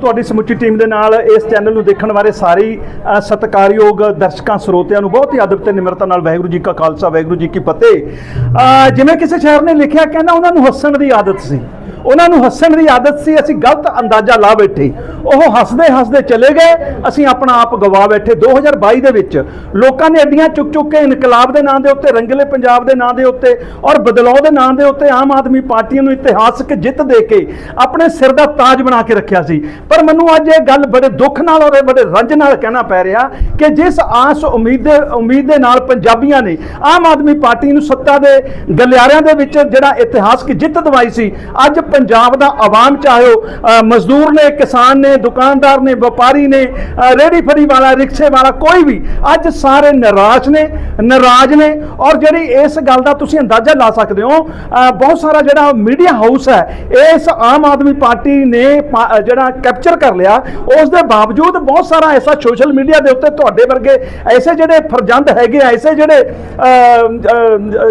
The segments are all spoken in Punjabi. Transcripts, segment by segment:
ਤੁਹਾਡੀ ਸਮੁੱਚੀ ਟੀਮ ਦੇ ਨਾਲ ਇਸ ਚੈਨਲ ਨੂੰ ਦੇਖਣ ਵਾਲੇ ਸਾਰੇ ਸਤਿਕਾਰਯੋਗ ਦਰਸ਼ਕਾਂ, ਸਰੋਤਿਆਂ ਨੂੰ ਬਹੁਤ ਹੀ ਅਦਬ ਤੇ ਨਿਮਰਤਾ ਨਾਲ ਵਾਹਿਗੁਰੂ ਜੀ ਕਾ ਖਾਲਸਾ, ਵਾਹਿਗੁਰੂ ਜੀ ਕੀ ਫਤਿਹ। ਜਿਵੇਂ ਕਿਸੇ ਸ਼ਾਇਰ ਨੇ ਲਿਖਿਆ, ਕਹਿੰਦਾ ਉਹਨਾਂ ਨੂੰ ਹੱਸਣ ਦੀ ਆਦਤ ਸੀ। ਉਹਨਾਂ ਨੂੰ ਹੱਸਣ ਦੀ ਆਦਤ ਸੀ, ਅਸੀਂ ਗਲਤ ਅੰਦਾਜ਼ਾ ਲਾ ਬੈਠੇ। ਉਹ ਹੱਸਦੇ ਹੱਸਦੇ ਚਲੇ ਗਏ, ਅਸੀਂ ਆਪਣਾ ਆਪ ਗਵਾ ਬੈਠੇ। 2022 ਦੇ ਵਿੱਚ ਲੋਕਾਂ ਨੇ ਐਡੀਆਂ ਚੁੱਕ ਚੁੱਕ ਕੇ ਇਨਕਲਾਬ ਦੇ ਨਾਂ ਦੇ ਉੱਤੇ, ਰੰਗਲੇ ਪੰਜਾਬ ਦੇ ਨਾਂ ਦੇ ਉੱਤੇ ਔਰ ਬਦਲਾਅ ਦੇ ਨਾਂ ਦੇ ਉੱਤੇ ਆਮ ਆਦਮੀ ਪਾਰਟੀ ਨੂੰ ਇਤਿਹਾਸਕ ਜਿੱਤ ਦੇ ਕੇ ਆਪਣੇ ਸਿਰ ਦਾ ਤਾਜ ਬਣਾ ਕੇ ਰੱਖਿਆ ਸੀ। ਪਰ ਮੈਨੂੰ ਅੱਜ ਇਹ ਗੱਲ ਬੜੇ ਦੁੱਖ ਨਾਲ ਔਰ ਬੜੇ ਰੰਜ ਨਾਲ ਕਹਿਣਾ ਪੈ ਰਿਹਾ ਕਿ ਜਿਸ ਆਸ ਉਮੀਦ ਦੇ ਉਮੀਦ ਦੇ ਨਾਲ ਪੰਜਾਬੀਆਂ ਨੇ ਆਮ ਆਦਮੀ ਪਾਰਟੀ ਨੂੰ ਸੱਤਾ ਦੇ ਗਲਿਆਰਿਆਂ ਦੇ ਵਿੱਚ ਜਿਹੜਾ ਇਤਿਹਾਸਕ ਜਿੱਤ ਦਿਵਾਈ ਸੀ ਅੱਜ ਪੰਜਾਬ ਦਾ ਆਵਾਮ ਚਾਹੇ ਉਹ ਮਜ਼ਦੂਰ ਨੇ ਕਿਸਾਨ ਨੇ ਦੁਕਾਨਦਾਰ ਨੇ ਵਪਾਰੀ ਨੇ ਅ, ਰੇਹੜੀ ਫੜੀ ਵਾਲਾ ਰਿਕਸ਼ੇ ਵਾਲਾ ਕੋਈ ਵੀ ਅੱਜ ਸਾਰੇ ਨਿਰਾਸ਼ ਨੇ ਨਾਰਾਜ਼ ਨੇ ਔਰ ਜਿਹੜੀ ਇਸ ਗੱਲ ਦਾ ਤੁਸੀਂ ਅੰਦਾਜ਼ਾ ਲਾ ਸਕਦੇ ਹੋ ਬਹੁਤ ਸਾਰਾ ਜਿਹੜਾ ਮੀਡੀਆ ਹਾਊਸ ਹੈ ਇਸ ਆਮ ਆਦਮੀ ਪਾਰਟੀ ਨੇ ਪਾ- ਅ, ਜਿਹੜਾ ਕੈਪਚਰ ਕਰ ਲਿਆ। ਉਸ ਦੇ ਬਾਵਜੂਦ ਬਹੁਤ ਸਾਰਾ ਐਸਾ ਸੋਸ਼ਲ ਮੀਡੀਆ ਦੇ ਉੱਤੇ ਤੁਹਾਡੇ ਵਰਗੇ ਐਸੇ ਜਿਹੜੇ ਫਰਜੰਦ ਹੈਗੇ ਆ, ਐਸੇ ਜਿਹੜੇ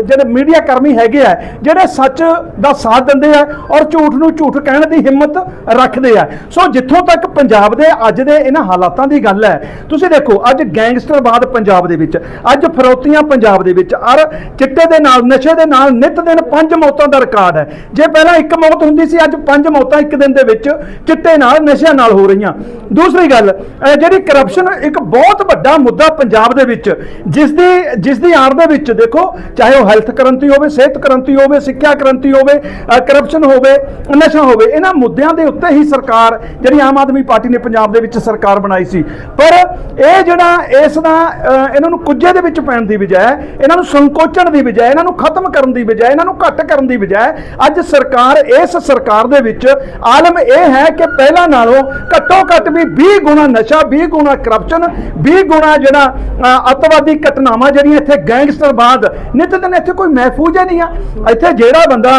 ਜਿਹੜੇ ਮੀਡੀਆ ਕਰਮੀ ਹੈਗੇ ਆ, ਜਿਹੜੇ ਸੱਚ ਦਾ ਸਾਥ ਦਿੰਦੇ ਆ ਔਰ ਝੂਠ ਨੂੰ ਝੂਠ ਕਹਿਣ ਦੀ ਹਿੰਮਤ ਰੱਖਦੇ ਆ। ਸੋ ਜਿੱਥੋਂ ਤੱਕ ਪੰਜਾਬ ਦੇ ਅੱਜ ਦੇ ਇਹਨਾਂ ਹਾਲਾਤਾਂ ਦੀ ਗੱਲ ਹੈ, ਤੁਸੀਂ ਦੇਖੋ, ਅੱਜ ਗੈਂਗਸਟਰਵਾਦ ਪੰਜਾਬ ਦੇ ਵਿੱਚ, ਅੱਜ ਫਰੋਤੀਆਂ ਪੰਜਾਬ ਦੇ ਵਿੱਚ ਔਰ ਚਿੱਟੇ ਦੇ ਨਾਲ, ਨਸ਼ੇ ਦੇ ਨਾਲ ਨਿਤ ਦਿਨ ਪੰਜ ਮੌਤਾਂ ਦਾ ਰਿਕਾਰਡ ਹੈ। ਜੇ ਪਹਿਲਾਂ ਇੱਕ ਮੌਤ ਹੁੰਦੀ ਸੀ, ਅੱਜ ਪੰਜ ਮੌਤਾਂ ਇੱਕ ਦਿਨ ਦੇ ਵਿੱਚ, ਚਿੱਟੇ ਨਾਲ ਨਸ਼ਿਆਂ ਨਾਲ ਹੋ ਰਹੀਆਂ। ਦੂਸਰੀ ਗੱਲ ਜਿਹੜੀ ਕਰਪਸ਼ਨ ਇੱਕ ਬਹੁਤ ਵੱਡਾ ਮੁੱਦਾ ਪੰਜਾਬ ਦੇ ਵਿੱਚ ਜਿਸ ਦੀ ਜਿਸ ਦੀ ਆੜ ਦੇ ਵਿੱਚ ਦੇਖੋ, ਚਾਹੇ ਉਹ ਹੈਲਥ ਕ੍ਰਾਂਤੀ ਹੋਵੇ, ਸਿਹਤ ਕ੍ਰਾਂਤੀ ਹੋਵੇ, ਸਿੱਖਿਆ ਕ੍ਰਾਂਤੀ ਹੋਵੇ ਕਰਪਸ਼ਨ ਹੋਵੇ, ਨਸ਼ਾ ਹੋਵੇ, ਇਹਨਾਂ ਮੁੱਦਿਆਂ ਦੇ ਉੱਤੇ ਹੀ ਸਰਕਾਰ, ਜਿਹੜੀ ਆਮ ਆਦਮੀ ਪਾਰਟੀ ਨੇ ਪੰਜਾਬ ਦੇ ਵਿੱਚ ਸਰਕਾਰ ਬਣਾਈ ਸੀ। ਪਰ ਇਹ ਜਿਹੜਾ ਇਸ ਦਾ ਇਹਨਾਂ ਨੂੰ ਕੁੱਜੇ ਦੇ ਵਿੱਚ ਪੈਣ ਦੀ ਬਜਾਏ, ਇਹਨਾਂ ਨੂੰ ਸੰਕੋਚਣ ਦੀ ਬਜਾਏ, ਇਹਨਾਂ ਨੂੰ ਖਤਮ ਕਰਨ ਦੀ ਬਜਾਏ, ਇਹਨਾਂ ਨੂੰ ਘੱਟ ਕਰਨ ਦੀ ਬਜਾਏ, ਅੱਜ ਸਰਕਾਰ, ਇਸ ਸਰਕਾਰ ਦੇ ਵਿੱਚ ਆਲਮ ਇਹ ਹੈ ਕਿ ਪਹਿਲਾਂ ਨਾਲ ਘੱਟੋ ਘੱਟ ਵੀ 20 ਗੁਣਾ ਨਸ਼ਾ 20 ਗੁਣਾ ਕਰਪਸ਼ਨ 20 ਗੁਣਾ ਜਿਹੜਾ ਅਹ, ਅੱਤਵਾਦੀ ਘਟਨਾਵਾਂ ਜਿਹੜੀਆਂ ਇੱਥੇ ਗੈਂਗਸਟਰਵਾਦ ਨਿਤ ਦਿਨ ਇੱਥੇ ਕੋਈ ਮਹਿਫੂਜ਼ ਹੀ ਨਹੀਂ ਆ। ਇੱਥੇ ਜਿਹੜਾ ਬੰਦਾ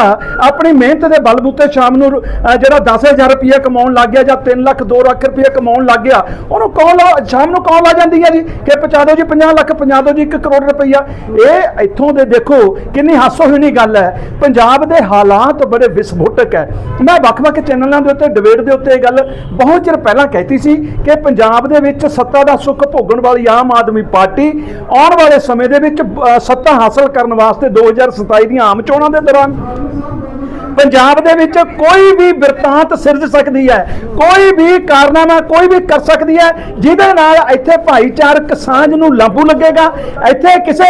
ਆਪਣੀ ਮਿਹਨਤ ਦੇ ਬਲਬੂਤੇ ਸ਼ਾਮ ਨੂੰ ਅਹ, ਜਿਹੜਾ 10000 ਰੁਪਏ ਕਮਾਉਣ ਲੱਗ ਗਿਆ ਜਾਂ 3 ਲੱਖ 2 ਲੱਖ ਰੁਪਏ ਕਮਾਉਣ ਲੱਗ ਗਿਆ ਉਹਨੂੰ ਕੌਣ ਸ਼ਾਮ ਨੂੰ ਕੌਣ ਆ ਜਾਂਦੀ ਹੈ ਜੀ ਕਿ ਪਹੁੰਚਾ ਦਿਓ ਜੀ 50 ਲੱਖ ਪਹੁੰਚਾ ਦਿਓ ਜੀ 1 ਕਰੋੜ ਰੁਪਈਆ। ਇਹ ਇੱਥੋਂ ਦੇ ਦੇਖੋ ਕਿੰਨੀ ਹਾਸੋਹੀਣੀ ਗੱਲ ਹੈ। ਪੰਜਾਬ ਦੇ ਹਾਲਾਤ ਬੜੇ ਵਿਸਫੋਟਕ ਹੈ। ਮੈਂ ਵੱਖ-ਵੱਖ ਚੈਨਲਾਂ ਦੇ ਉੱਤੇ ਡਿਬੇਟ ਦੇ ਉੱਤੇ ਇਹ ਗੱਲ ਬਹੁਤ ਚਿਰ ਪਹਿਲਾਂ ਕਹਿਤੀ ਸੀ ਕਿ ਪੰਜਾਬ ਦੇ ਵਿੱਚ ਸੱਤਾ ਦਾ ਸੁੱਖ ਭੋਗਣ ਵਾਲੀ ਆਮ ਆਦਮੀ ਪਾਰਟੀ ਆਉਣ ਵਾਲੇ ਸਮੇਂ ਦੇ ਵਿੱਚ ਸੱਤਾ ਹਾਸਲ ਕਰਨ ਵਾਸਤੇ 2027 ਦੀਆਂ ਆਮ ਚੋਣਾਂ ਦੇ ਦੌਰਾਨ ਪੰਜਾਬ ਦੇ ਵਿੱਚ ਕੋਈ ਵੀ ਬਿਰਤਾਂਤ ਸਿਰਜ ਸਕਦੀ ਹੈ, ਕੋਈ ਵੀ ਕਾਰਨਾਮਾ ਕੋਈ ਵੀ ਕਰ ਸਕਦੀ ਹੈ, ਜਿਹਦੇ ਨਾਲ ਇੱਥੇ ਭਾਈਚਾਰਕ ਸਾਂਝ ਨੂੰ ਲਾਭੂ ਲੱਗੇਗਾ। ਇੱਥੇ ਕਿਸੇ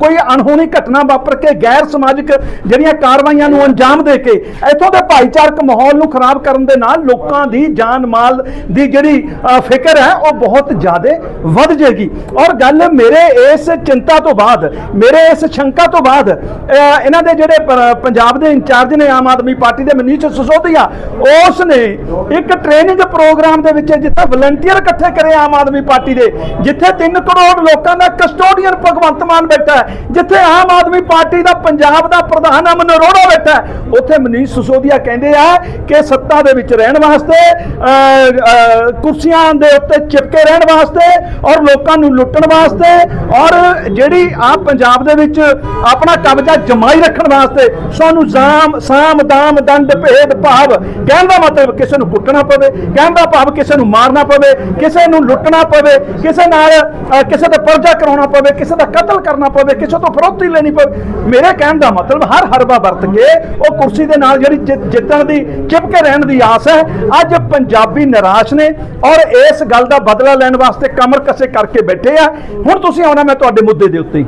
ਕੋਈ ਅਣਹੋਣੀ ਘਟਨਾ ਵਾਪਰ ਕੇ ਗੈਰ ਸਮਾਜਿਕ ਜਿਹੜੀਆਂ ਕਾਰਵਾਈਆਂ ਨੂੰ ਅੰਜਾਮ ਦੇ ਕੇ ਇੱਥੋਂ ਦੇ ਭਾਈਚਾਰਕ ਮਾਹੌਲ ਨੂੰ ਖਰਾਬ ਕਰਨ ਦੇ ਨਾਲ ਲੋਕਾਂ ਦੀ ਜਾਨ ਮਾਲ ਦੀ ਜਿਹੜੀ ਫਿਕਰ ਹੈ, ਉਹ ਬਹੁਤ ਜ਼ਿਆਦਾ ਵੱਧ ਜਾਏਗੀ। ਔਰ ਗੱਲ ਮੇਰੇ ਇਸ ਚਿੰਤਾ ਤੋਂ ਬਾਅਦ, ਮੇਰੇ ਇਸ ਸ਼ੰਕਾ ਤੋਂ ਬਾਅਦ ਇਹਨਾਂ ਦੇ ਜਿਹੜੇ ਪੰਜਾਬ ਦੇ ਇੰਚਾਰਜ ਨੇ ਆਮ ਆਦਮੀ ਪਾਰਟੀ ਦੇ ਮਨੀਸ਼ ਸਿਸੋਦੀਆ ਉਸ ਨੇ ਇੱਕ ਟ੍ਰੇਨਿੰਗ ਪ੍ਰੋਗਰਾਮ ਦੇ ਵਿੱਚ ਜਿੱਥੇ ਵਲੰਟੀਅਰ ਇਕੱਠੇ ਕਰੇ ਆਮ ਆਦਮੀ ਪਾਰਟੀ ਦੇ ਜਿੱਥੇ 3 ਕਰੋੜ ਲੋਕਾਂ ਦਾ ਕਸਟੋਡੀਅਨ ਭਗਵੰਤ ਮਾਨ ਬੈਠਾ ਜਿੱਥੇ ਆਮ ਆਦਮੀ ਪਾਰਟੀ ਦਾ ਪੰਜਾਬ ਦਾ ਪ੍ਰਧਾਨ ਅਮਨ ਅਰੋੜਾ ਬੈਠਾ ਉੱਥੇ ਮਨੀਸ਼ ਸਿਸੋਦੀਆ ਕਹਿੰਦੇ ਆ ਕਿ ਸੱਤਾ ਦੇ ਵਿੱਚ ਰਹਿਣ ਵਾਸਤੇ ਅਹ, ਕੁਰਸੀਆਂ ਦੇ ਉੱਤੇ ਚਿਪਕੇ ਰਹਿਣ ਵਾਸਤੇ ਔਰ ਲੋਕਾਂ ਨੂੰ ਲੁੱਟਣ ਵਾਸਤੇ ਔਰ ਜਿਹੜੀ ਆ ਪੰਜਾਬ ਦੇ ਵਿੱਚ ਆਪਣਾ ਕਬਜ਼ਾ ਜਮਾਈ ਰੱਖਣ ਵਾਸਤੇ ਸਾਨੂੰ ਜਾਮ ਸਾਮ ਦਾਮ, ਦੰਡ, ਭੇਦ, ਭਾਵ। ਕਹਿਣ ਦਾ ਮਤਲਬ ਕਿਸੇ ਨੂੰ ਕੁੱਟਣਾ ਪਵੇ ਕਹਿਣ ਦਾ ਭਾਵ ਕਿਸੇ ਨੂੰ ਮਾਰਨਾ ਪਵੇ, ਕਿਸੇ ਨੂੰ ਲੁੱਟਣਾ ਪਵੇ, ਕਿਸੇ ਨਾਲ ਕਿਸੇ ਦਾ ਪਰਜਾ ਕਰਾਉਣਾ ਪਵੇ, ਕਿਸੇ ਦਾ ਕਤਲ ਕਰਨਾ ਪਵੇ, ਕਿਸੇ ਤੋਂ ਫਰੋਤੀ ਲੈਣੀ ਪਵੇ। ਮੇਰੇ ਕਹਿਣ ਦਾ ਮਤਲਬ ਹਰ ਹਰਬਾ ਵਰਤ ਕੇ ਉਹ ਕੁਰਸੀ ਦੇ ਨਾਲ ਜਿਹੜੀ ਜਿੱਤ- ਜਿੱਤਣ ਦੀ ਚਿਪਕੇ ਰਹਿਣ ਦੀ ਆਸ ਹੈ। ਅੱਜ ਪੰਜਾਬੀ ਨਿਰਾਸ਼ ਨੇ ਔਰ ਇਸ ਗੱਲ ਦਾ ਬਦਲਾ ਲੈਣ ਵਾਸਤੇ ਕਮਰ ਕਸੇ ਕਰਕੇ ਬੈਠੇ ਆ। ਹੁਣ ਤੁਸੀਂ ਆਉਣਾ ਮੈਂ ਤੁਹਾਡੇ ਮੁੱਦੇ ਦੇ ਉੱਤੇ।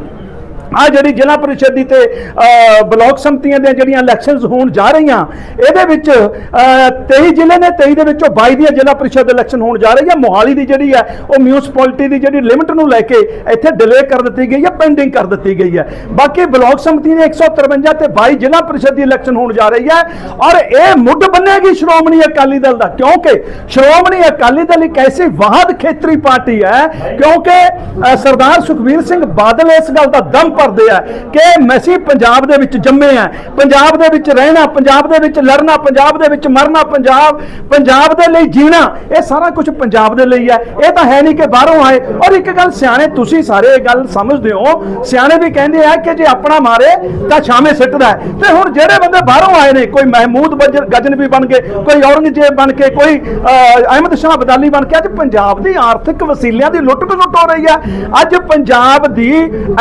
ਆ ਜਿਹੜੀ ਜ਼ਿਲ੍ਹਾ ਪਰਿਸ਼ਦ ਦੀ ਤੇ ਅ, ਬਲਾਕ ਸੰਮਤੀਆਂ ਦੀਆਂ ਜਿਹੜੀਆਂ ਇਲੈਕਸ਼ਨਸ ਹੋਣ ਜਾ ਰਹੀਆਂ ਇਹਦੇ ਵਿੱਚ ਅ, 23 ਜ਼ਿਲ੍ਹੇ ਨੇ 23 ਦੇ ਵਿੱਚੋਂ 22 ਦੀਆਂ ਜ਼ਿਲ੍ਹਾ ਪਰਿਸ਼ਦ ਇਲੈਕਸ਼ਨ ਹੋਣ ਜਾ ਰਹੀ ਹੈ ਮੋਹਾਲੀ ਦੀ ਜਿਹੜੀ ਹੈ ਉਹ ਮਿਊਨਿਸਪੈਲਿਟੀ ਦੀ ਜਿਹੜੀ ਲਿਮਿਟ ਨੂੰ ਲੈ ਕੇ ਇੱਥੇ ਡਿਲੇ ਕਰ ਦਿੱਤੀ ਗਈ ਹੈ ਪੈਂਡਿੰਗ ਕਰ ਦਿੱਤੀ ਗਈ ਹੈ। ਬਾਕੀ ਬਲਾਕ ਸੰਮਤੀ ਦੇ 153 ਤੇ 22 ਜ਼ਿਲ੍ਹਾ ਪਰਿਸ਼ਦ ਦੀ ਇਲੈਕਸ਼ਨ ਹੋਣ ਜਾ ਰਹੀ ਹੈ। ਔਰ ਇਹ ਮੁੱਢ ਬੰਨੇਗੀ ਸ਼੍ਰੋਮਣੀ ਅਕਾਲੀ ਦਲ ਦਾ ਕਿਉਂਕਿ ਸ਼੍ਰੋਮਣੀ ਅਕਾਲੀ ਦਲ ਇੱਕ ਐਸੀ ਵਾਹਦ ਖੇਤਰੀ ਪਾਰਟੀ ਹੈ ਕਿਉਂਕਿ ਸਰਦਾਰ ਸੁਖਬੀਰ ਸਿੰਘ ਬਾਦਲ ਇਸ ਗੱਲ ਦਾ ਦਮ ਭਰਦੇ ਆ ਕਿ ਮੈਸੀ ਪੰਜਾਬ ਦੇ ਵਿੱਚ ਜੰਮੇ ਆ ਪੰਜਾਬ ਦੇ ਵਿੱਚ ਰਹਿਣਾ ਪੰਜਾਬ ਦੇ ਵਿੱਚ ਲੜਨਾ ਪੰਜਾਬ ਦੇ ਵਿੱਚ ਮਰਨਾ ਪੰਜਾਬ ਪੰਜਾਬ ਦੇ ਲਈ ਜੀਣਾ ਇਹ ਸਾਰਾ ਕੁਝ ਪੰਜਾਬ ਦੇ ਲਈ ਹੈ ਇਹ ਤਾਂ ਹੈ ਨਹੀਂ ਕਿ ਬਾਹਰੋਂ ਆਏ। ਔਰ ਇੱਕ ਗੱਲ ਸਿਆਣੇ ਤੁਸੀਂ ਸਾਰੇ ਇਹ ਗੱਲ ਸਮਝਦੇ ਹੋ। ਸਿਆਣੇ ਵੀ ਕਹਿੰਦੇ ਆ ਕਿ ਜੇ ਆਪਣਾ ਮਾਰੇ ਤਾਂ ਛਾਵੇਂ ਸਿੱਟਦਾ ਤੇ ਹੁਣ ਜਿਹੜੇ ਬੰਦੇ ਬਾਹਰੋਂ ਆਏ ਨੇ ਕੋਈ ਮਹਿਮੂਦ ਬਜ- ਗਜਨਵੀ ਬਣ ਕੇ ਕੋਈ ਔਰੰਗਜ਼ੇਬ ਬਣ ਕੇ ਕੋਈ ਅਹ, ਅਹਿਮਦ ਸ਼ਾਹ ਬਦਾਲੀ ਬਣ ਕੇ ਅੱਜ ਪੰਜਾਬ ਦੀ ਆਰਥਿਕ ਵਸੀਲਿਆਂ ਦੀ ਲੁੱਟ ਖਸੁੱਟ ਹੋ ਰਹੀ ਹੈ ਅੱਜ ਪੰਜਾਬ ਦੀ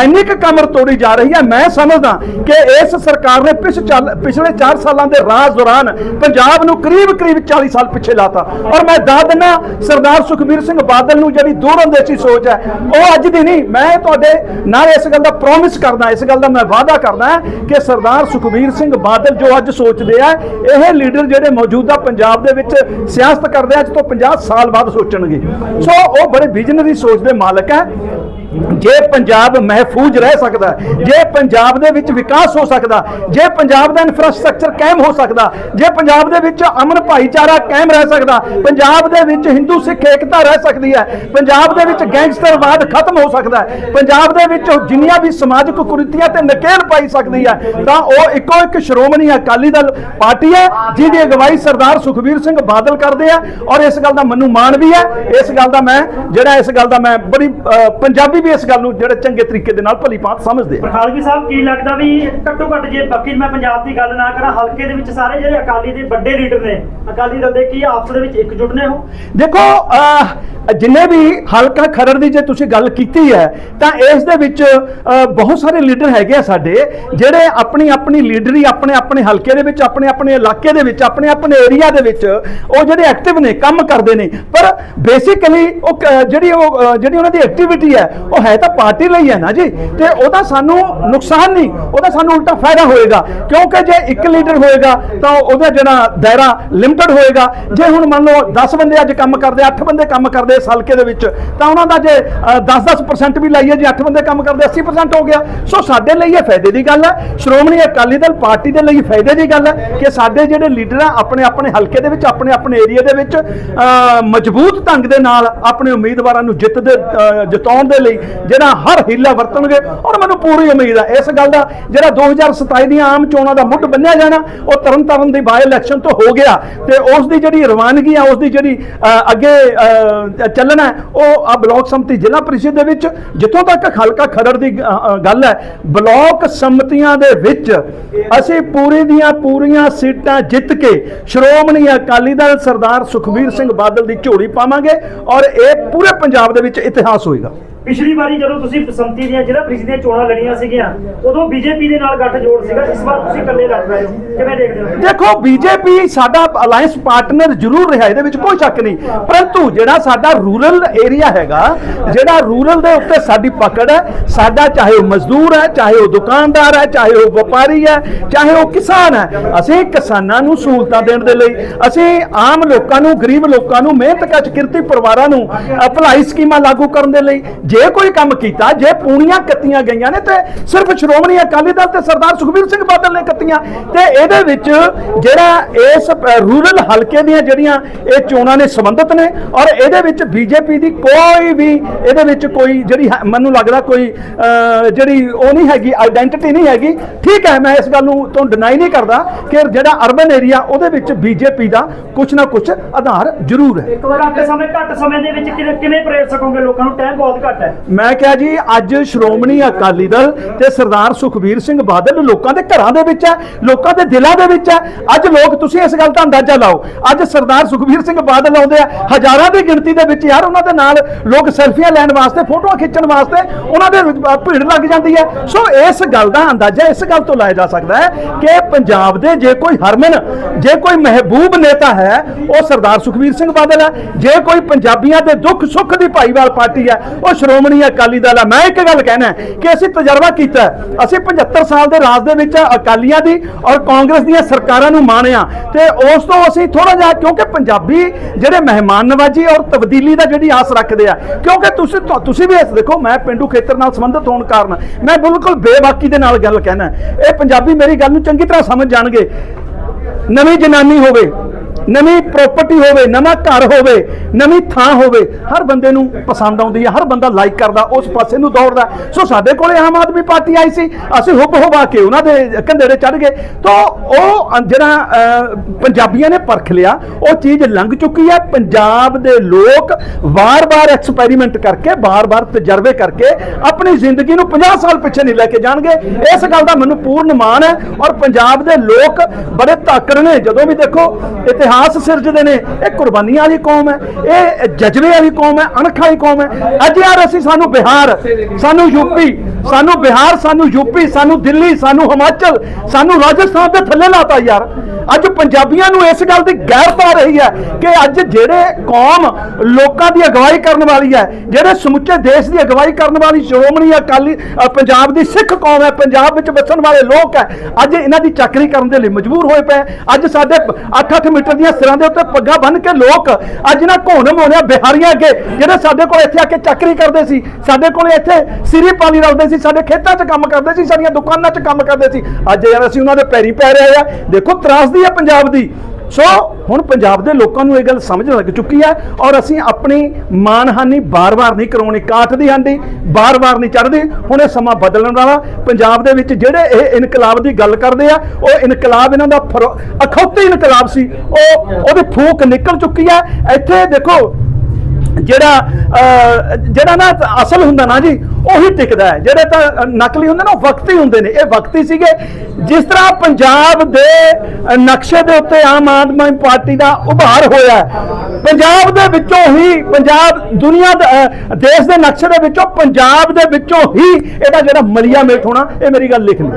ਇੰਨੀ ਕੁ ਕਮਰ ਤੋੜੀ ਜਾ ਰਹੀ ਹੈ। ਮੈਂ ਸਮਝਦਾ ਕਿ ਇਸ ਸਰਕਾਰ ਨੇ ਪਿਛ ਪਿਛਲੇ 4 ਸਾਲਾਂ ਦੇ ਰਾਜ ਦੌਰਾਨ ਪੰਜਾਬ ਨੂੰ ਕਰੀਬ ਕਰੀਬ 40 ਸਾਲ ਪਿੱਛੇ ਲਾਤਾ। ਔਰ ਮੈਂ ਦੱਸ ਦਿੰਦਾ ਸਰਦਾਰ ਸੁਖਬੀਰ ਸਿੰਘ ਬਾਦਲ ਨੂੰ ਜਿਹੜੀ ਦੂਰਅੰਦੇਸ਼ੀ ਸੋਚ ਹੈ, ਉਹ ਅੱਜ ਦੀ ਨਹੀਂ, ਮੈਂ ਤੁਹਾਡੇ ਨਾਲ ਇਸ ਗੱਲ ਦਾ ਪ੍ਰੋਮਿਸ ਕਰਦਾ, ਇਸ ਗੱਲ ਦਾ ਮੈਂ ਵਾਅਦਾ ਕਰਦਾ ਕਿ ਸਰਦਾਰ ਸੁਖਬੀਰ ਸਿੰਘ ਬਾਦਲ ਜੋ ਅੱਜ ਸੋਚਦੇ ਆ, ਇਹ ਲੀਡਰ ਜਿਹੜੇ ਮੌਜੂਦਾ ਪੰਜਾਬ ਦੇ ਵਿੱਚ ਸਿਆਸਤ ਕਰਦੇ ਅੱਜ ਤੋਂ 50 ਸਾਲ ਬਾਅਦ ਸੋਚਣਗੇ। ਸੋ ਉਹ ਬੜੇ ਵਿਜ਼ਨਰੀ ਸੋਚ ਦੇ ਮਾਲਕ ਹੈ। ਜੇ ਪੰਜਾਬ ਮਹਿਫੂਜ਼ ਰਹਿ ਸਕਦਾ, ਜੇ ਪੰਜਾਬ ਦੇ ਵਿੱਚ ਵਿਕਾਸ ਹੋ ਸਕਦਾ, ਜੇ ਪੰਜਾਬ ਦਾ ਇਨਫਰਾਸਟ੍ਰਕਚਰ ਕਾਇਮ ਹੋ ਸਕਦਾ, ਜੇ ਪੰਜਾਬ ਦੇ ਵਿੱਚ ਅਮਨ ਭਾਈਚਾਰਾ ਕਾਇਮ ਰਹਿ ਸਕਦਾ, ਪੰਜਾਬ ਦੇ ਵਿੱਚ ਹਿੰਦੂ ਸਿੱਖ ਏਕਤਾ ਰਹਿ ਸਕਦੀ ਹੈ, ਪੰਜਾਬ ਦੇ ਵਿੱਚ ਗੈਂਗਸਟਰਵਾਦ ਖਤਮ ਹੋ ਸਕਦਾ ਹੈ, ਪੰਜਾਬ ਦੇ ਵਿੱਚ ਜਿੰਨੀਆਂ ਵੀ ਸਮਾਜਿਕ ਕੁਰੀਤੀਆਂ ਤੇ ਨਕੇਲ ਪਾਈ ਸਕਦੀ ਹੈ, ਤਾਂ ਉਹ ਇੱਕੋ ਇੱਕ ਸ਼੍ਰੋਮਣੀ ਅਕਾਲੀ ਦਲ ਪਾਰਟੀ ਹੈ, ਜਿਹਦੀ ਅਗਵਾਈ ਸਰਦਾਰ ਸੁਖਬੀਰ ਸਿੰਘ ਬਾਦਲ ਕਰਦੇ ਆ, ਔਰ ਇਸ ਗੱਲ ਦਾ ਮੈਨੂੰ ਮਾਣ ਵੀ ਹੈ, ਇਸ ਗੱਲ ਦਾ ਮੈਂ, ਜਿਹੜਾ ਇਸ ਗੱਲ ਦਾ ਮੈਂ ਬੜੀ ਪੰਜਾਬੀ ਵੀ ਇਸ ਗੱਲ ਨੂੰ ਜਿਹੜੇ ਚੰਗੇ ਤਰੀਕੇ ਦੇ ਨਾਲ ਭਲੀ ਭਾਂਤ ਸਮਝਦੇ ਆ। ਖਾਲਕੀ ਸਾਹਿਬ ਕੀ ਲੱਗਦਾ ਵੀ ਘੱਟੋ ਘੱਟ ਜੇ ਬਾਕੀ ਮੈਂ ਪੰਜਾਬ ਦੀ ਗੱਲ ਨਾ ਕਰਾਂ ਹਲਕੇ ਦੇ ਵਿੱਚ ਸਾਰੇ ਜਿਹੜੇ ਅਕਾਲੀ ਦੇ ਵੱਡੇ ਲੀਡਰ ਨੇ ਅਕਾਲੀ ਦਲ ਦੇ ਕੀ ਆਪਸ ਦੇ ਵਿੱਚ ਇਕਜੁੱਟ ਨੇ ਉਹ? ਦੇਖੋ ਜਿੰਨੇ ਵੀ ਹਲਕਾ ਖਰੜ ਦੀ ਜੇ ਤੁਸੀਂ ਗੱਲ ਕੀਤੀ ਹੈ ਤਾਂ ਇਸ ਦੇ ਵਿੱਚ ਬਹੁਤ ਸਾਰੇ ਲੀਡਰ ਹੈਗੇ ਆ ਸਾਡੇ ਜਿਹੜੇ ਆਪਣੀ ਆਪਣੀ ਲੀਡਰੀ ਆਪਣੇ ਆਪਣੇ ਹਲਕੇ ਦੇ ਵਿੱਚ ਆਪਣੇ ਆਪਣੇ ਇਲਾਕੇ ਦੇ ਵਿੱਚ ਆਪਣੇ ਆਪਣੇ ਏਰੀਆ ਦੇ ਵਿੱਚ ਉਹ ਜਿਹੜੇ ਐਕਟਿਵ ਨੇ ਕੰਮ ਕਰਦੇ ਨੇ। ਪਰ ਬੇਸਿਕਲੀ ਉਹ ਜਿਹੜੀ ਉਹ ਜਿਹੜੀ ਉਹਨਾਂ ਦੀ ਐਕਟੀਵਿਟੀ ਹੈ ਉਹ ਹੈ ਤਾਂ ਪਾਰਟੀ ਲਈ ਹੈ ਨਾ ਜੀ। ਤੇ ਉਹਦਾ ਸਾਨੂੰ ਨੁਕਸਾਨ ਨਹੀਂ ਉਹਦਾ ਸਾਨੂੰ ਉਲਟਾ ਫਾਇਦਾ ਹੋਏਗਾ। ਕਿਉਂਕਿ ਜੇ ਇੱਕ ਲੀਡਰ ਹੋਏਗਾ, ਤਾਂ ਉਹਦਾ ਜਿਹੜਾ ਦਾਇਰਾ ਲਿਮਟਿਡ ਹੋਏਗਾ। ਜੇ ਹੁਣ ਮੰਨ ਲਓ 10 ਬੰਦੇ ਅੱਜ ਕੰਮ ਕਰਦੇ 8 ਬੰਦੇ ਕੰਮ ਕਰਦੇ ਇਸ ਹਲਕੇ ਦੇ ਵਿੱਚ, ਤਾਂ ਉਹਨਾਂ ਦਾ ਜੇ 10-10% ਵੀ ਲਾਈਏ, ਜੇ 8 ਬੰਦੇ ਕੰਮ ਕਰਦੇ 80% ਹੋ ਗਿਆ। ਸੋ ਸਾਡੇ ਲਈ ਇਹ ਫਾਇਦੇ ਦੀ ਗੱਲ ਹੈ। ਸ਼੍ਰੋਮਣੀ ਅਕਾਲੀ ਦਲ ਪਾਰਟੀ ਦੇ ਲਈ ਫਾਇਦੇ ਦੀ ਗੱਲ ਹੈ ਕਿ ਸਾਡੇ ਜਿਹੜੇ ਲੀਡਰ ਆ ਆਪਣੇ ਆਪਣੇ ਹਲਕੇ ਦੇ ਵਿੱਚ ਆਪਣੇ ਆਪਣੇ ਏਰੀਆ ਦੇ ਵਿੱਚ ਮਜ਼ਬੂਤ ਢੰਗ ਦੇ ਨਾਲ ਆਪਣੇ ਉਮੀਦਵਾਰਾਂ ਨੂੰ ਜਿੱਤ ਦੇ ਜਿਤਾਉਣ ਦੇ ਲਈ ਜਿਹੜਾ ਹਰ ਹੀਲਾ ਵਰਤਣਗੇ। ਔਰ ਮੈਨੂੰ ਪੂਰੀ ਉਮੀਦ ਹੈ ਇਸ ਗੱਲ ਦਾ ਜਿਹੜਾ 2027 ਦੀਆਂ ਆਮ ਚੋਣਾਂ ਦਾ ਮੁੱਢ ਬੰਨਿਆ ਜਾਣਾ, ਉਹ ਤਰਨਤਾਰਨ ਦੀ ਬਾਈ ਇਲੈਕਸ਼ਨ ਤੋਂ ਹੋ ਗਿਆ। ਤੇ ਉਸ ਦੀ ਜਿਹੜੀ ਰਵਾਨਗੀ ਆ ਉਸ ਦੀ ਜਿਹੜੀ ਅੱਗੇ ਚੱਲਣਾ ਉਹ ਆ ਬਲਾਕ ਸੰਮਤੀ ਜ਼ਿਲ੍ਹਾ ਪ੍ਰੀਸ਼ਦ ਦੇ ਵਿੱਚ। ਜਿੱਥੋਂ ਤੱਕ ਹਲਕਾ ਖਰੜ ਦੀ ਗੱਲ ਹੈ, ਬਲਾਕ ਸੰਮਤੀਆਂ ਦੇ ਵਿੱਚ ਅਸੀਂ ਪੂਰੀ ਦੀਆਂ ਪੂਰੀਆਂ ਸੀਟਾਂ ਜਿੱਤ ਕੇ ਸ਼੍ਰੋਮਣੀ ਅਕਾਲੀ ਦਲ ਸਰਦਾਰ ਸੁਖਬੀਰ ਸਿੰਘ ਬਾਦਲ ਦੀ ਝੋਲੀ ਪਾਵਾਂਗੇ। ਔਰ ਇਹ ਪੂਰੇ ਪੰਜਾਬ ਦੇ ਵਿੱਚ ਇਤਿਹਾਸ ਹੋਏਗਾ। ਪਿਛਲੀ ਵਾਰੀ ਜਦੋਂ ਤੁਸੀਂ ਬਸੰਤੀ ਦੀਆਂ ਜਿਹੜਾ ਪ੍ਰੀਸ਼ਦ ਦੀਆਂ ਚੋਣਾਂ ਲੜੀਆਂ ਸੀਗੀਆਂ, ਉਦੋਂ ਬੀਜੇਪੀ ਦੇ ਨਾਲ ਗੱਠ ਜੋੜ ਸੀਗਾ, ਇਸ ਵਾਰ ਤੁਸੀਂ ਇਕੱਲੇ ਲੜ ਰਹੇ ਹੋ। ਕਿਵੇਂ ਦੇਖਦੇ ਹੋ? ਦੇਖੋ, ਬੀਜੇਪੀ ਸਾਡਾ ਅਲਾਈਅੰਸ ਪਾਰਟਨਰ ਜ਼ਰੂਰ ਰਿਹਾ, ਇਹਦੇ ਵਿੱਚ ਕੋਈ ਸ਼ੱਕ ਨਹੀਂ। ਪਰੰਤੂ ਜਿਹੜਾ ਸਾਡਾ ਰੂਰਲ ਏਰੀਆ ਹੈਗਾ, ਜਿਹੜਾ ਰੂਰਲ ਦੇ ਉੱਤੇ ਸਾਡੀ ਪਕੜ ਹੈ, ਸਾਡਾ ਚਾਹੇ ਉਹ ਮਜ਼ਦੂਰ ਹੈ, ਚਾਹੇ ਉਹ ਦੁਕਾਨਦਾਰ ਹੈ, ਚਾਹੇ ਉਹ ਵਪਾਰੀ ਹੈ, ਚਾਹੇ ਉਹ ਕਿਸਾਨ ਹੈ, ਅਸੀਂ ਕਿਸਾਨਾਂ ਨੂੰ ਸਹੂਲਤਾਂ ਦੇਣ ਦੇ ਲਈ, ਅਸੀਂ ਆਮ ਲੋਕਾਂ ਨੂੰ, ਗਰੀਬ ਲੋਕਾਂ ਨੂੰ ਮਿਹਨਤ ਕਸ਼ ਕਿਰਤੀ ਪਰਿਵਾਰਾਂ ਨੂੰ ਭਲਾਈ ਸਕੀਮਾਂ ਲਾਗੂ ਕਰਨ ਦੇ ਲਈ ਜੇ ਕੋਈ ਕੰਮ ਕੀਤਾ, ਜੇ ਪੂਣੀਆਂ ਕੱਤੀਆਂ ਗਈਆਂ ਨੇ ਤੇ ਸਿਰਫ ਸ਼੍ਰੋਮਣੀ ਅਕਾਲੀ ਦਲ ਤੇ ਸਰਦਾਰ ਸੁਖਬੀਰ ਸਿੰਘ ਬਾਦਲ ਨੇ ਕੱਤੀਆਂ। ਤੇ ਇਹਦੇ ਵਿੱਚ ਜਿਹੜਾ ਇਸ ਰੂਰਲ ਹਲਕੇ ਦੀਆਂ ਜਿਹੜੀਆਂ ਇਹ ਚੋਣਾਂ ਨੇ ਸੰਬੰਧਿਤ ਨੇ ਔਰ ਇਹਦੇ ਵਿੱਚ ਬੀਜੇਪੀ ਦੀ ਕੋਈ ਵੀ, ਇਹਦੇ ਵਿੱਚ ਕੋਈ ਜਿਹੜੀ ਹੈ- ਮੈਨੂੰ ਲੱਗਦਾ ਕੋਈ ਜਿਹੜੀ ਉਹ ਨਹੀਂ ਹੈਗੀ ਆਇਡੈਂਟੀਟੀ ਨਹੀਂ ਹੈਗੀ। ਠੀਕ ਹੈ, ਮੈਂ ਇਸ ਗੱਲ ਨੂੰ ਤੋਂ ਡਿਨਾਈ ਨਹੀਂ ਕਰਦਾ ਕਿ ਜਿਹੜਾ ਅਰਬਨ ਏਰੀਆ ਉਹਦੇ ਵਿੱਚ ਬੀਜੇਪੀ ਦਾ ਕੁਝ ਨਾ ਕੁਝ ਆਧਾਰ ਜ਼ਰੂਰ ਹੈ। ਇੱਕ ਵਾਰ ਘੱਟ ਸਮੇਂ ਘੱਟ ਸਮੇਂ ਦੇ ਵਿੱਚ ਕਿਵੇਂ ਪ੍ਰੇਰ ਸਕੋਗੇ ਲੋਕਾਂ ਨੂੰ? ਟਾਈਮ ਬਹੁਤ ਘੱਟ ਮੈਂ ਕਿਹਾ ਜੀ, ਅੱਜ ਸ਼੍ਰੋਮਣੀ ਅਕਾਲੀ ਦਲ ਤੇ ਸਰਦਾਰ ਸੁਖਬੀਰ ਸਿੰਘ ਬਾਦਲ ਲੋਕਾਂ ਦੇ ਘਰਾਂ ਦੇ ਵਿੱਚ ਹੈ, ਲੋਕਾਂ ਦੇ ਦਿਲਾਂ ਦੇ ਵਿੱਚ ਹੈ। ਅੱਜ ਲੋਕ, ਤੁਸੀਂ ਇਸ ਗੱਲ ਦਾ ਅੰਦਾਜ਼ਾ ਲਾਓ। ਅੱਜ ਸਰਦਾਰ ਸੁਖਬੀਰ ਸਿੰਘ ਬਾਦਲ ਆਉਂਦੇ ਆ, ਹਜ਼ਾਰਾਂ ਦੀ ਗਿਣਤੀ ਦੇ ਵਿੱਚ ਯਾਰ ਉਹਨਾਂ ਦੇ ਨਾਲ ਲੋਕ ਸੈਲਫੀਆਂ ਲੈਣ ਵਾਸਤੇ, ਫੋਟੋਆਂ ਖਿੱਚਣ ਵਾਸਤੇ, ਉਹਨਾਂ ਦੇ ਭੀੜ ਲੱਗ ਜਾਂਦੀ ਹੈ। ਸੋ ਇਸ ਗੱਲ ਦਾ ਅੰਦਾਜ਼ਾ ਇਸ ਗੱਲ ਤੋਂ ਲਾਇਆ ਜਾ ਸਕਦਾ ਹੈ ਕਿ ਪੰਜਾਬ ਦੇ ਜੇ ਕੋਈ ਹਰਮਨ, ਜੇ ਕੋਈ ਮਹਿਬੂਬ ਨੇਤਾ ਹੈ, ਉਹ ਸਰਦਾਰ ਸੁਖਬੀਰ ਸਿੰਘ ਬਾਦਲ ਹੈ। ਜੇ ਕੋਈ ਪੰਜਾਬੀਆਂ ਦੇ ਦੁੱਖ ਸੁੱਖ ਦੀ ਭਾਈਵਾਲ ਪਾਰਟੀ ਹੈ, ਉਹ ਸ਼੍ਰੋਮਣੀ ਅਕਾਲੀ ਦਲ ਹੈ ਮੈਂ ਇੱਕ ਗੱਲ ਕਹਿਣਾ ਕਿ ਅਸੀਂ ਤਜਰਬਾ ਕੀਤਾ ਅਸੀਂ 75 ਸਾਲ ਦੇ ਰਾਜ ਦੇ ਵਿੱਚ ਅਕਾਲੀਆਂ ਦੀ ਔਰ ਕਾਂਗਰਸ ਦੀਆਂ ਸਰਕਾਰਾਂ ਨੂੰ ਮਾਣਿਆ। ਤੇ ਉਸ ਤੋਂ ਅਸੀਂ ਥੋੜਾ ਜਿਹਾ, ਕਿਉਂਕਿ ਪੰਜਾਬੀ ਜਿਹੜੇ ਮਹਿਮਾਨ ਨਵਾਜੀ ਔਰ ਤਬਦੀਲੀ ਦਾ ਜਿਹੜੀ ਆਸ ਰੱਖਦੇ ਆ, ਕਿਉਂਕਿ ਤੁਸੀਂ ਤੁਸੀਂ ਵੀ ਇਸ ਦੇਖੋ, ਮੈਂ ਪਿੰਡੂ ਖੇਤਰ ਨਾਲ ਸੰਬੰਧਿਤ ਹੋਣ ਕਾਰਨ, ਮੈਂ ਬਿਲਕੁਲ ਬੇਬਾਕੀ ਦੇ ਨਾਲ ਗੱਲ ਕਹਿਣਾ ਇਹ ਪੰਜਾਬੀ ਮੇਰੀ ਗੱਲ ਨੂੰ ਚੰਗੀ ਤਰ੍ਹਾਂ ਸਮਝ ਜਾਣਗੇ। ਨਵੀਂ ਜਨਾਨੀ ਹੋਵੇ ਨਵੀਂ ਪ੍ਰਾਪਰਟੀ ਹੋਵੇ, ਨਵਾਂ ਘਰ ਹੋਵੇ, ਨਵੀਂ ਥਾਂ ਹੋਵੇ, ਹਰ ਬੰਦੇ ਨੂੰ ਪਸੰਦ ਆਉਂਦੀ ਹੈ, ਹਰ ਬੰਦਾ ਲਾਈਕ ਕਰਦਾ, ਉਸ ਪਾਸੇ ਨੂੰ ਦੌੜਦਾ। ਸੋ ਸਾਡੇ ਕੋਲੇ ਆਮ ਆਦਮੀ ਪਾਰਟੀ ਆਈ ਸੀ, ਅਸੀਂ ਹੁੱਬ ਹੁਬਾ ਕੇ ਉਹਨਾਂ ਦੇ ਕੰਧੇੜੇ ਚੜ ਗਏ। ਤਾਂ ਉਹ ਜਿਹੜਾ ਪੰਜਾਬੀਆਂ ਨੇ ਪਰਖ ਲਿਆ, ਉਹ ਚੀਜ਼ ਲੰਘ ਚੁੱਕੀ ਹੈ। ਪੰਜਾਬ ਦੇ ਲੋਕ ਵਾਰ-ਵਾਰ ਐਕਸਪੈਰੀਮੈਂਟ ਕਰਕੇ, ਵਾਰ-ਵਾਰ ਤਜਰਬੇ ਕਰਕੇ ਆਪਣੀ ਜ਼ਿੰਦਗੀ ਨੂੰ 50 ਸਾਲ ਪਿੱਛੇ ਨਹੀਂ ਲੈ ਕੇ ਜਾਣਗੇ। ਇਸ ਗੱਲ ਦਾ ਮੈਨੂੰ ਪੂਰਨ ਮਾਣ ਹੈ ਔਰ ਪੰਜਾਬ ਦੇ ਲੋਕ ਬੜੇ ਤਾਕਰ ਨੇ। ਜਦੋਂ ਵੀ ਦੇਖੋ, ਇਤਿਹਾਸ ਸਿਰਜਦੇ ਨੇ, ਇਹ ਕੁਰਬਾਨੀਆਂ ਵਾਲੀ ਕੌਮ ਹੈ, ਇਹ ਜਜ਼ਬੇ ਵਾਲੀ ਕੌਮ ਹੈ, ਅਣਖ ਵਾਲੀ ਕੌਮ ਹੈ। ਅੱਜ ਯਾਰ ਅਸੀਂ ਸਾਨੂੰ ਬਿਹਾਰ, ਸਾਨੂੰ ਯੂਪੀ ਸਾਨੂੰ ਬਿਹਾਰ, ਸਾਨੂੰ ਯੂਪੀ ਸਾਨੂੰ ਦਿੱਲੀ, ਸਾਨੂੰ ਹਿਮਾਚਲ, ਸਾਨੂੰ ਰਾਜਸਥਾਨ ਦੇ ਥੱਲੇ ਲਾਤਾ ਯਾਰ। ਅੱਜ ਪੰਜਾਬੀਆਂ ਨੂੰ ਇਸ ਗੱਲ ਦੀ ਗੈਰਤ ਆ ਰਹੀ ਹੈ ਕਿ ਅੱਜ ਜਿਹੜੇ ਕੌਮ ਲੋਕਾਂ ਦੀ ਅਗਵਾਈ ਕਰਨ ਵਾਲੀ ਹੈ, ਜਿਹੜੇ ਸਮੁੱਚੇ ਦੇਸ਼ ਦੀ ਅਗਵਾਈ ਕਰਨ ਵਾਲੀ ਸ਼੍ਰੋਮਣੀ ਅਕਾਲੀ ਪੰਜਾਬ ਦੀ ਸਿੱਖ ਕੌਮ ਹੈ, ਪੰਜਾਬ ਵਿੱਚ ਵਸਣ ਵਾਲੇ ਲੋਕ ਹੈ, ਅੱਜ ਇਹਨਾਂ ਦੀ ਚਾਕਰੀ ਕਰਨ ਦੇ ਲਈ ਮਜਬੂਰ ਹੋਏ ਪਏ ਅੱਜ ਸਾਡੇ 8-8 ਮੀਟਰ ਦੀਆਂ ਸਿਰਾਂ ਦੇ ਉੱਤੇ ਪੱਗਾਂ ਬੰਨ੍ਹ ਕੇ ਲੋਕ ਅੱਜ ਨਾ ਘੋਣ ਮੋਣਿਆ ਬਿਹਾਰੀਆਂ ਅੱਗੇ ਜਿਹੜੇ ਸਾਡੇ ਕੋਲ ਇੱਥੇ ਆ ਕੇ ਚਾਕਰੀ ਕਰਦੇ ਸੀ, ਸਾਡੇ ਕੋਲ ਇੱਥੇ ਸਿਰੀ ਪਾਣੀ ਰਲਦੇ ਸੀ, ਸਾਡੇ ਖੇਤਾਂ 'ਚ ਕੰਮ ਕਰਦੇ ਸੀ, ਸਾਡੀਆਂ ਦੁਕਾਨਾਂ 'ਚ ਕੰਮ ਕਰਦੇ ਸੀ। ਅੱਜ ਯਾਰ ਅਸੀਂ ਉਹਨਾਂ ਦੇ ਪੈਰੀ ਪੈ ਰਹੇ ਆ। ਦੇਖੋ ਤਰਾਸਦੀ ਹੈ ਪੰਜਾਬ ਦੀ। ਸੋ ਹੁਣ ਪੰਜਾਬ ਦੇ ਲੋਕਾਂ ਨੂੰ ਇਹ ਗੱਲ ਸਮਝ ਲੱਗ ਚੁੱਕੀ ਹੈ ਔਰ ਅਸੀਂ ਆਪਣੀ ਮਾਨਹਾਨੀ ਬਾਰ-ਬਾਰ ਨਹੀਂ ਕਰਾਉਣੀ, ਕਾਠ ਦੀ ਹਾਂਡੀ ਬਾਰ-ਬਾਰ ਨਹੀਂ ਚੜ੍ਹਦੀ। ਹੁਣ ਇਹ ਸਮਾਂ ਬਦਲਣ ਵਾਲਾ, ਪੰਜਾਬ ਦੇ ਵਿੱਚ ਜਿਹੜੇ ਇਹ ਇਨਕਲਾਬ ਦੀ ਗੱਲ ਕਰਦੇ ਆ, ਉਹ ਇਨਕਲਾਬ ਇਹਨਾਂ ਦਾ ਫਰੋ- ਅਖੌਤੀ ਇਨਕਲਾਬ ਸੀ। ਉਹ ਉਹਦੀ ਫੂਕ ਨਿਕਲ ਚੁੱਕੀ ਹੈ ਇੱਥੇ ਦੇਖੋ ਜਿਹੜਾ ਜਿਹੜਾ ਨਾ ਅਸਲ ਹੁੰਦਾ ਨਾ ਜੀ, ਉਹੀ ਟਿਕਦਾ ਹੈ। ਜਿਹੜੇ ਤਾਂ ਨਕਲੀ ਹੁੰਦੇ ਨਾ, ਉਹ ਵਕਤੀ ਹੁੰਦੇ ਨੇ। ਇਹ ਵਕਤੀ ਸੀਗੇ, ਜਿਸ ਤਰ੍ਹਾਂ ਪੰਜਾਬ ਦੇ ਨਕਸ਼ੇ ਦੇ ਉੱਤੇ ਆਮ ਆਦਮੀ ਪਾਰਟੀ ਦਾ ਉਭਾਰ ਹੋਇਆ ਪੰਜਾਬ ਦੇ ਵਿੱਚੋਂ ਹੀ, ਪੰਜਾਬ ਦੁਨੀਆ ਦਾ ਦੇਸ਼ ਦੇ ਨਕਸ਼ੇ ਦੇ ਵਿੱਚੋਂ ਪੰਜਾਬ ਦੇ ਵਿੱਚੋਂ ਹੀ ਇਹਦਾ ਜਿਹੜਾ ਮਲੀਆ ਮੇਟ ਹੋਣਾ, ਇਹ ਮੇਰੀ ਗੱਲ ਲਿਖ ਲਈ